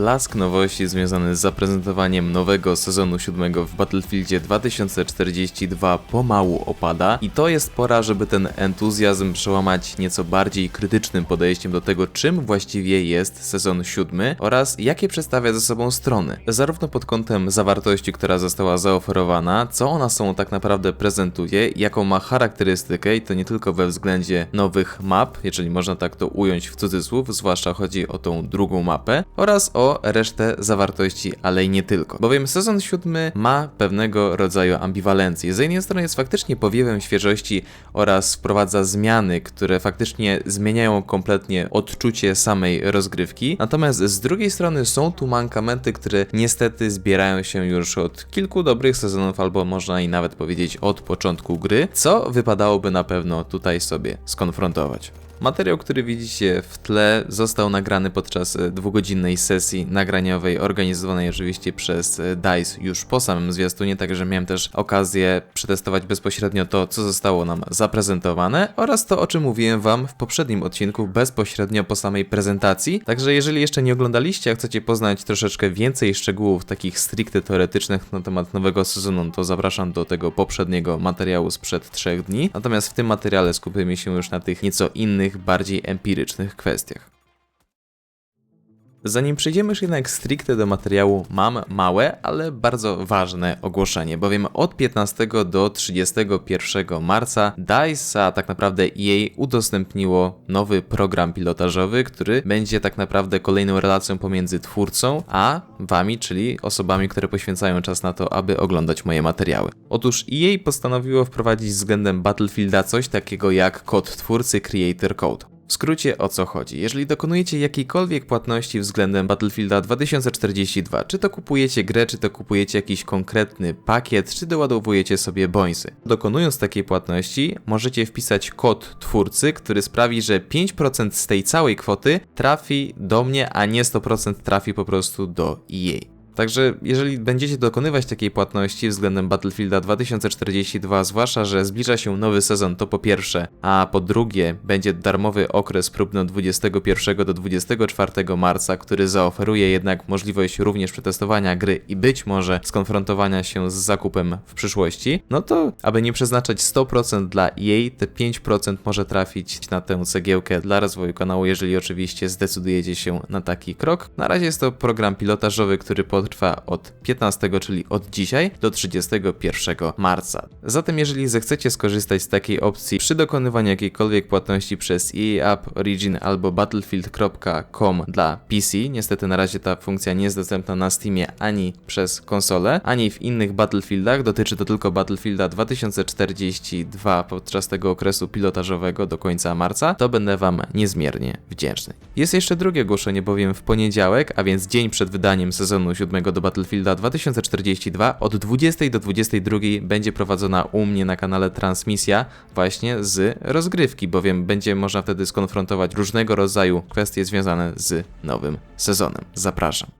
blask nowości związany z zaprezentowaniem nowego sezonu siódmego w Battlefieldzie 2042 pomału opada i to jest pora, żeby ten entuzjazm przełamać nieco bardziej krytycznym podejściem do tego, czym właściwie jest sezon siódmy oraz jakie przedstawia ze sobą strony. Zarówno pod kątem zawartości, która została zaoferowana, co ona są tak naprawdę prezentuje, jaką ma charakterystykę i to nie tylko we względzie nowych map, jeżeli można tak to ująć w cudzysłów, zwłaszcza chodzi o tą drugą mapę, oraz o resztę zawartości, ale i nie tylko. Bowiem sezon siódmy ma pewnego rodzaju ambiwalencję. Z jednej strony jest faktycznie powiewem świeżości oraz wprowadza zmiany, które faktycznie zmieniają kompletnie odczucie samej rozgrywki, natomiast z drugiej strony są tu mankamenty, które niestety zbierają się już od kilku dobrych sezonów, albo można i nawet powiedzieć od początku gry, co wypadałoby na pewno tutaj sobie skonfrontować. Materiał, który widzicie w tle, został nagrany podczas e, dwugodzinnej sesji nagraniowej, organizowanej oczywiście przez e, DICE już po samym zwiastunie, także miałem też okazję przetestować bezpośrednio to, co zostało nam zaprezentowane oraz to, o czym mówiłem Wam w poprzednim odcinku bezpośrednio po samej prezentacji. Także jeżeli jeszcze nie oglądaliście, a chcecie poznać troszeczkę więcej szczegółów takich stricte teoretycznych na temat nowego sezonu, to zapraszam do tego poprzedniego materiału sprzed trzech dni. Natomiast w tym materiale skupimy się już na tych nieco innych, bardziej empirycznych kwestiach. Zanim przejdziemy już jednak stricte do materiału, mam małe, ale bardzo ważne ogłoszenie, bowiem od 15 do 31 marca DICE, a tak naprawdę EA udostępniło nowy program pilotażowy, który będzie tak naprawdę kolejną relacją pomiędzy twórcą a wami, czyli osobami, które poświęcają czas na to, aby oglądać moje materiały. Otóż EA postanowiło wprowadzić względem Battlefielda coś takiego jak kod twórcy Creator Code. W skrócie o co chodzi? Jeżeli dokonujecie jakiejkolwiek płatności względem Battlefielda 2042, czy to kupujecie grę, czy to kupujecie jakiś konkretny pakiet, czy doładowujecie sobie bońsy. Dokonując takiej płatności, możecie wpisać kod twórcy, który sprawi, że 5% z tej całej kwoty trafi do mnie, a nie 100% trafi po prostu do EA. Także jeżeli będziecie dokonywać takiej płatności względem Battlefielda 2042, zwłaszcza, że zbliża się nowy sezon, to po pierwsze, a po drugie będzie darmowy okres próbny od 21 do 24 marca, który zaoferuje jednak możliwość również przetestowania gry i być może skonfrontowania się z zakupem w przyszłości, no to aby nie przeznaczać 100% dla EA, te 5% może trafić na tę cegiełkę dla rozwoju kanału, jeżeli oczywiście zdecydujecie się na taki krok. Na razie jest to program pilotażowy, który po potrwa od 15, czyli od dzisiaj, do 31 marca. Zatem jeżeli zechcecie skorzystać z takiej opcji przy dokonywaniu jakiejkolwiek płatności przez EA App Origin albo battlefield.com dla PC, niestety na razie ta funkcja nie jest dostępna na Steamie ani przez konsolę, ani w innych Battlefieldach, dotyczy to tylko Battlefielda 2042 podczas tego okresu pilotażowego do końca marca, to będę Wam niezmiernie wdzięczny. Jest jeszcze drugie ogłoszenie, bowiem w poniedziałek, a więc dzień przed wydaniem sezonu 7 do Battlefielda 2042 od 20 do 22 będzie prowadzona u mnie na kanale transmisja właśnie z rozgrywki, bowiem będzie można wtedy skonfrontować różnego rodzaju kwestie związane z nowym sezonem. Zapraszam.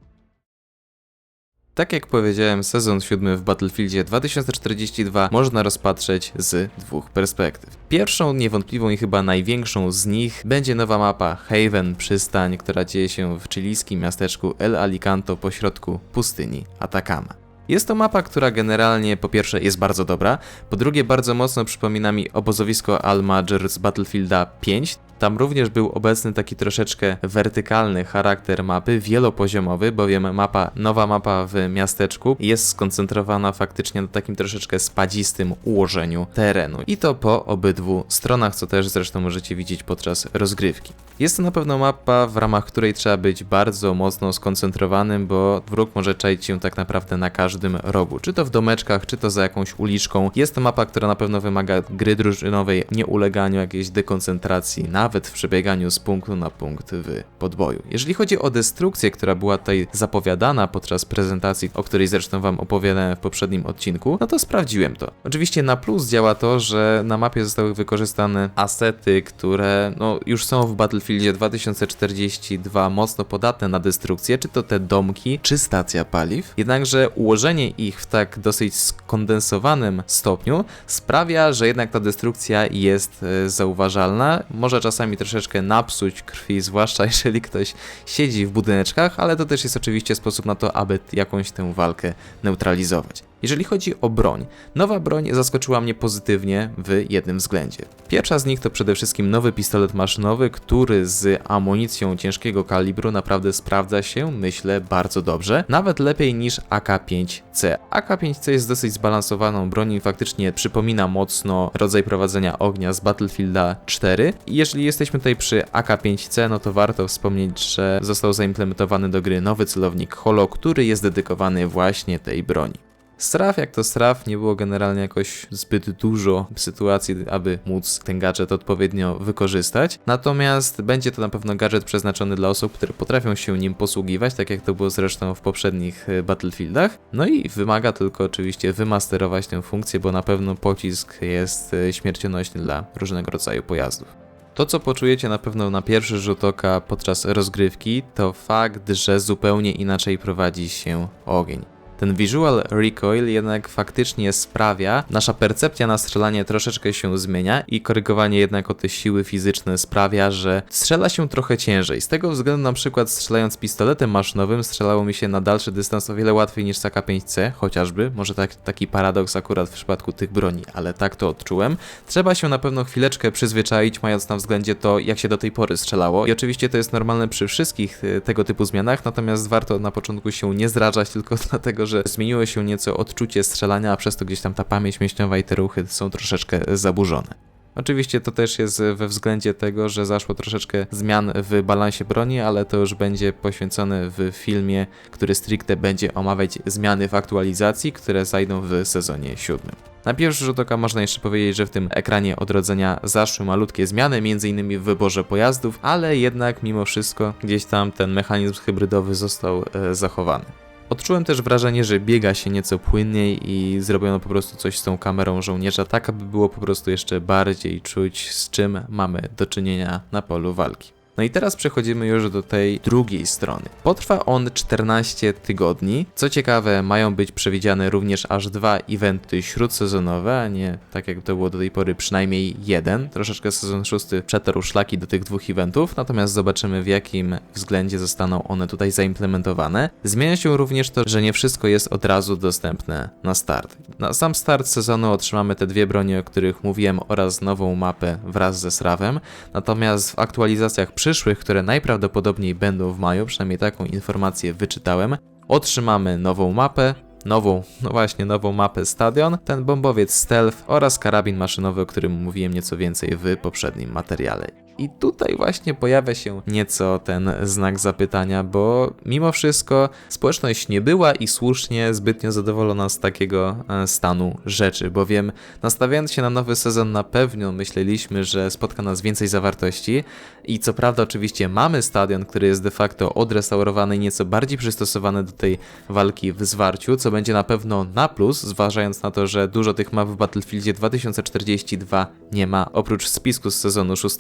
Tak jak powiedziałem, sezon 7 w Battlefieldzie 2042 można rozpatrzeć z dwóch perspektyw. Pierwszą, niewątpliwą i chyba największą z nich będzie nowa mapa Haven Przystań, która dzieje się w chilijskim miasteczku El Alicanto pośrodku pustyni Atacama. Jest to mapa, która generalnie po pierwsze jest bardzo dobra, po drugie bardzo mocno przypomina mi obozowisko Al-Majr z Battlefielda 5, tam również był obecny taki troszeczkę wertykalny charakter mapy, wielopoziomowy, bowiem mapa, nowa mapa w miasteczku jest skoncentrowana faktycznie na takim troszeczkę spadzistym ułożeniu terenu. I to po obydwu stronach, co też zresztą możecie widzieć podczas rozgrywki. Jest to na pewno mapa, w ramach której trzeba być bardzo mocno skoncentrowanym, bo wróg może czaić się tak naprawdę na każdym rogu, czy to w domeczkach, czy to za jakąś uliczką. Jest to mapa, która na pewno wymaga gry drużynowej, nieuleganiu jakiejś dekoncentracji, na nawet w przebieganiu z punktu na punkt w podboju. Jeżeli chodzi o destrukcję, która była tutaj zapowiadana podczas prezentacji, o której zresztą Wam opowiadałem w poprzednim odcinku, no to sprawdziłem to. Oczywiście na plus działa to, że na mapie zostały wykorzystane asety, które no, już są w Battlefieldzie 2042 mocno podatne na destrukcję, czy to te domki, czy stacja paliw. Jednakże ułożenie ich w tak dosyć skondensowanym stopniu sprawia, że jednak ta destrukcja jest e, zauważalna, może czasami czasami troszeczkę napsuć krwi, zwłaszcza jeżeli ktoś siedzi w budyneczkach, ale to też jest oczywiście sposób na to, aby jakąś tę walkę neutralizować. Jeżeli chodzi o broń, nowa broń zaskoczyła mnie pozytywnie w jednym względzie. Pierwsza z nich to przede wszystkim nowy pistolet maszynowy, który z amunicją ciężkiego kalibru naprawdę sprawdza się, myślę, bardzo dobrze, nawet lepiej niż AK-5C. AK-5C jest dosyć zbalansowaną bronią i faktycznie przypomina mocno rodzaj prowadzenia ognia z Battlefielda 4. I jeżeli jesteśmy tutaj przy AK-5C, no to warto wspomnieć, że został zaimplementowany do gry nowy celownik Holo, który jest dedykowany właśnie tej broni. Straf jak to straf, nie było generalnie jakoś zbyt dużo sytuacji, aby móc ten gadżet odpowiednio wykorzystać. Natomiast będzie to na pewno gadżet przeznaczony dla osób, które potrafią się nim posługiwać, tak jak to było zresztą w poprzednich e, Battlefieldach. No i wymaga tylko oczywiście wymasterować tę funkcję, bo na pewno pocisk jest e, śmiercionośny dla różnego rodzaju pojazdów. To, co poczujecie na pewno na pierwszy rzut oka podczas rozgrywki, to fakt, że zupełnie inaczej prowadzi się ogień. Ten visual recoil jednak faktycznie sprawia, nasza percepcja na strzelanie troszeczkę się zmienia i korygowanie jednak o te siły fizyczne sprawia, że strzela się trochę ciężej. Z tego względu na przykład strzelając pistoletem maszynowym strzelało mi się na dalszy dystans o wiele łatwiej niż z AK-5C, chociażby, może tak, taki paradoks akurat w przypadku tych broni, ale tak to odczułem. Trzeba się na pewno chwileczkę przyzwyczaić, mając na względzie to, jak się do tej pory strzelało i oczywiście to jest normalne przy wszystkich y, tego typu zmianach, natomiast warto na początku się nie zrażać tylko dlatego, że zmieniło się nieco odczucie strzelania, a przez to gdzieś tam ta pamięć mięśniowa i te ruchy są troszeczkę zaburzone. Oczywiście to też jest we względzie tego, że zaszło troszeczkę zmian w balansie broni, ale to już będzie poświęcone w filmie, który stricte będzie omawiać zmiany w aktualizacji, które zajdą w sezonie siódmym. Na pierwszy rzut oka można jeszcze powiedzieć, że w tym ekranie odrodzenia zaszły malutkie zmiany, m.in. w wyborze pojazdów, ale jednak mimo wszystko gdzieś tam ten mechanizm hybrydowy został e, zachowany. Odczułem też wrażenie, że biega się nieco płynniej i zrobiono po prostu coś z tą kamerą żołnierza, tak aby było po prostu jeszcze bardziej czuć, z czym mamy do czynienia na polu walki. No i teraz przechodzimy już do tej drugiej strony. Potrwa on 14 tygodni. Co ciekawe, mają być przewidziane również aż dwa eventy śródsezonowe, a nie tak jak to było do tej pory przynajmniej jeden. Troszeczkę sezon szósty przetarł szlaki do tych dwóch eventów, natomiast zobaczymy w jakim względzie zostaną one tutaj zaimplementowane. Zmienia się również to, że nie wszystko jest od razu dostępne na start. Na sam start sezonu otrzymamy te dwie broni, o których mówiłem oraz nową mapę wraz ze Srawem, natomiast w aktualizacjach przyszłych, które najprawdopodobniej będą w maju, przynajmniej taką informację wyczytałem, otrzymamy nową mapę, nową, no właśnie, nową mapę stadion, ten bombowiec stealth oraz karabin maszynowy, o którym mówiłem nieco więcej w poprzednim materiale. I tutaj właśnie pojawia się nieco ten znak zapytania, bo mimo wszystko społeczność nie była i słusznie zbytnio zadowolona z takiego e, stanu rzeczy, bowiem nastawiając się na nowy sezon na pewno myśleliśmy, że spotka nas więcej zawartości. I co prawda oczywiście mamy stadion, który jest de facto odrestaurowany i nieco bardziej przystosowany do tej walki w zwarciu, co będzie na pewno na plus, zważając na to, że dużo tych map w Battlefieldzie 2042 nie ma, oprócz spisku z sezonu 6,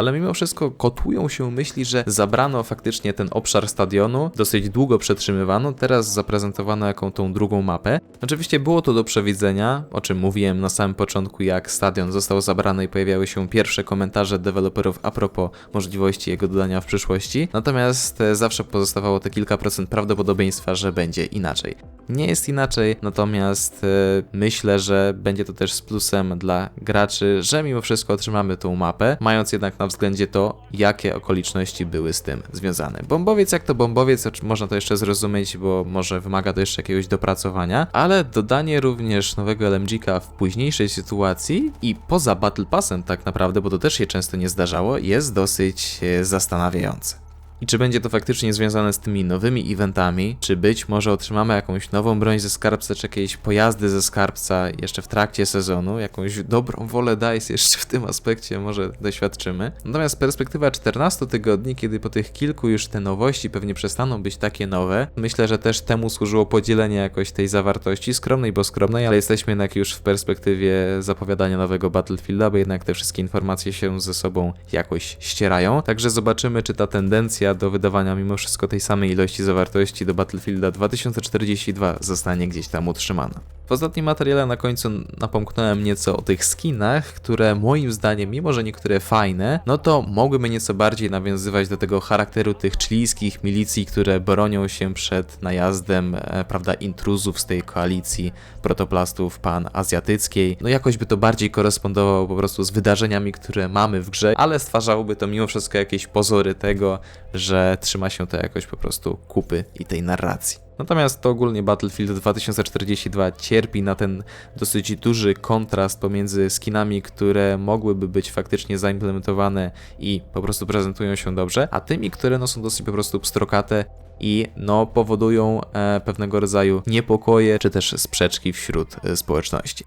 ale mimo wszystko kotują się myśli, że zabrano faktycznie ten obszar stadionu, dosyć długo przetrzymywano, teraz zaprezentowano jaką tą drugą mapę. Oczywiście było to do przewidzenia, o czym mówiłem na samym początku, jak stadion został zabrany i pojawiały się pierwsze komentarze deweloperów a propos możliwości jego dodania w przyszłości, natomiast e, zawsze pozostawało te kilka procent prawdopodobieństwa, że będzie inaczej. Nie jest inaczej, natomiast e, myślę, że będzie to też z plusem dla graczy, że mimo wszystko otrzymamy tą mapę, mając jednak na względzie to, jakie okoliczności były z tym związane. Bombowiec jak to bombowiec, można to jeszcze zrozumieć, bo może wymaga to jeszcze jakiegoś dopracowania, ale dodanie również nowego LMG-ka w późniejszej sytuacji i poza Battle Passem tak naprawdę, bo to też się często nie zdarzało, jest dosyć e, zastanawiające. I czy będzie to faktycznie związane z tymi nowymi eventami? Czy być może otrzymamy jakąś nową broń ze skarbca, czy jakieś pojazdy ze skarbca jeszcze w trakcie sezonu? Jakąś dobrą wolę DICE jeszcze w tym aspekcie może doświadczymy. Natomiast perspektywa 14 tygodni, kiedy po tych kilku już te nowości pewnie przestaną być takie nowe, myślę, że też temu służyło podzielenie jakoś tej zawartości, skromnej bo skromnej, ale jesteśmy jednak już w perspektywie zapowiadania nowego Battlefielda, bo jednak te wszystkie informacje się ze sobą jakoś ścierają. Także zobaczymy, czy ta tendencja do wydawania mimo wszystko tej samej ilości zawartości do Battlefielda 2042 zostanie gdzieś tam utrzymana. W ostatnim materiale na końcu napomknąłem nieco o tych skinach, które moim zdaniem, mimo że niektóre fajne, no to mogłyby nieco bardziej nawiązywać do tego charakteru tych chilijskich milicji, które bronią się przed najazdem, e, prawda, intruzów z tej koalicji protoplastów pan-azjatyckiej. No jakoś by to bardziej korespondowało po prostu z wydarzeniami, które mamy w grze, ale stwarzałoby to mimo wszystko jakieś pozory tego, że trzyma się to jakoś po prostu kupy i tej narracji. Natomiast to ogólnie Battlefield 2042 cierpi na ten dosyć duży kontrast pomiędzy skinami, które mogłyby być faktycznie zaimplementowane i po prostu prezentują się dobrze, a tymi, które no, są dosyć po prostu pstrokate i no, powodują e, pewnego rodzaju niepokoje czy też sprzeczki wśród e, społeczności.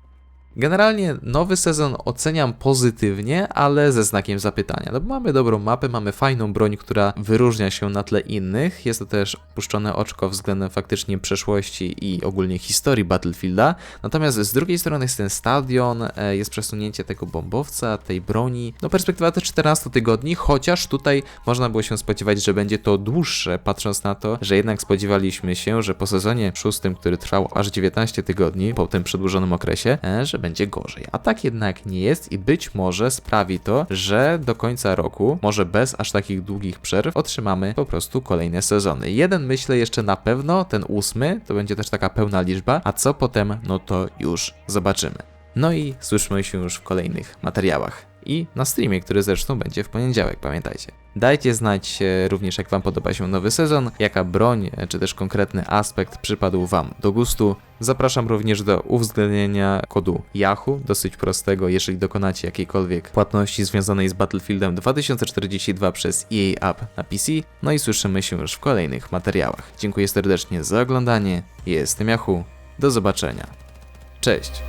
Generalnie nowy sezon oceniam pozytywnie, ale ze znakiem zapytania. No bo mamy dobrą mapę, mamy fajną broń, która wyróżnia się na tle innych. Jest to też puszczone oczko względem faktycznie przeszłości i ogólnie historii Battlefielda. Natomiast z drugiej strony jest ten stadion, e, jest przesunięcie tego bombowca, tej broni. No perspektywa to 14 tygodni, chociaż tutaj można było się spodziewać, że będzie to dłuższe, patrząc na to, że jednak spodziewaliśmy się, że po sezonie szóstym, który trwał aż 19 tygodni, po tym przedłużonym okresie, e, że będzie gorzej. A tak jednak nie jest i być może sprawi to, że do końca roku, może bez aż takich długich przerw, otrzymamy po prostu kolejne sezony. Jeden myślę jeszcze na pewno, ten ósmy, to będzie też taka pełna liczba, a co potem, no to już zobaczymy. No i słyszymy się już w kolejnych materiałach. I na streamie, który zresztą będzie w poniedziałek, pamiętajcie. Dajcie znać e, również, jak Wam podoba się nowy sezon, jaka broń, e, czy też konkretny aspekt przypadł Wam do gustu. Zapraszam również do uwzględnienia kodu Yahoo, dosyć prostego, jeżeli dokonacie jakiejkolwiek płatności związanej z Battlefieldem 2042 przez EA App na PC. No i słyszymy się już w kolejnych materiałach. Dziękuję serdecznie za oglądanie. Jestem Yahoo. Do zobaczenia. Cześć.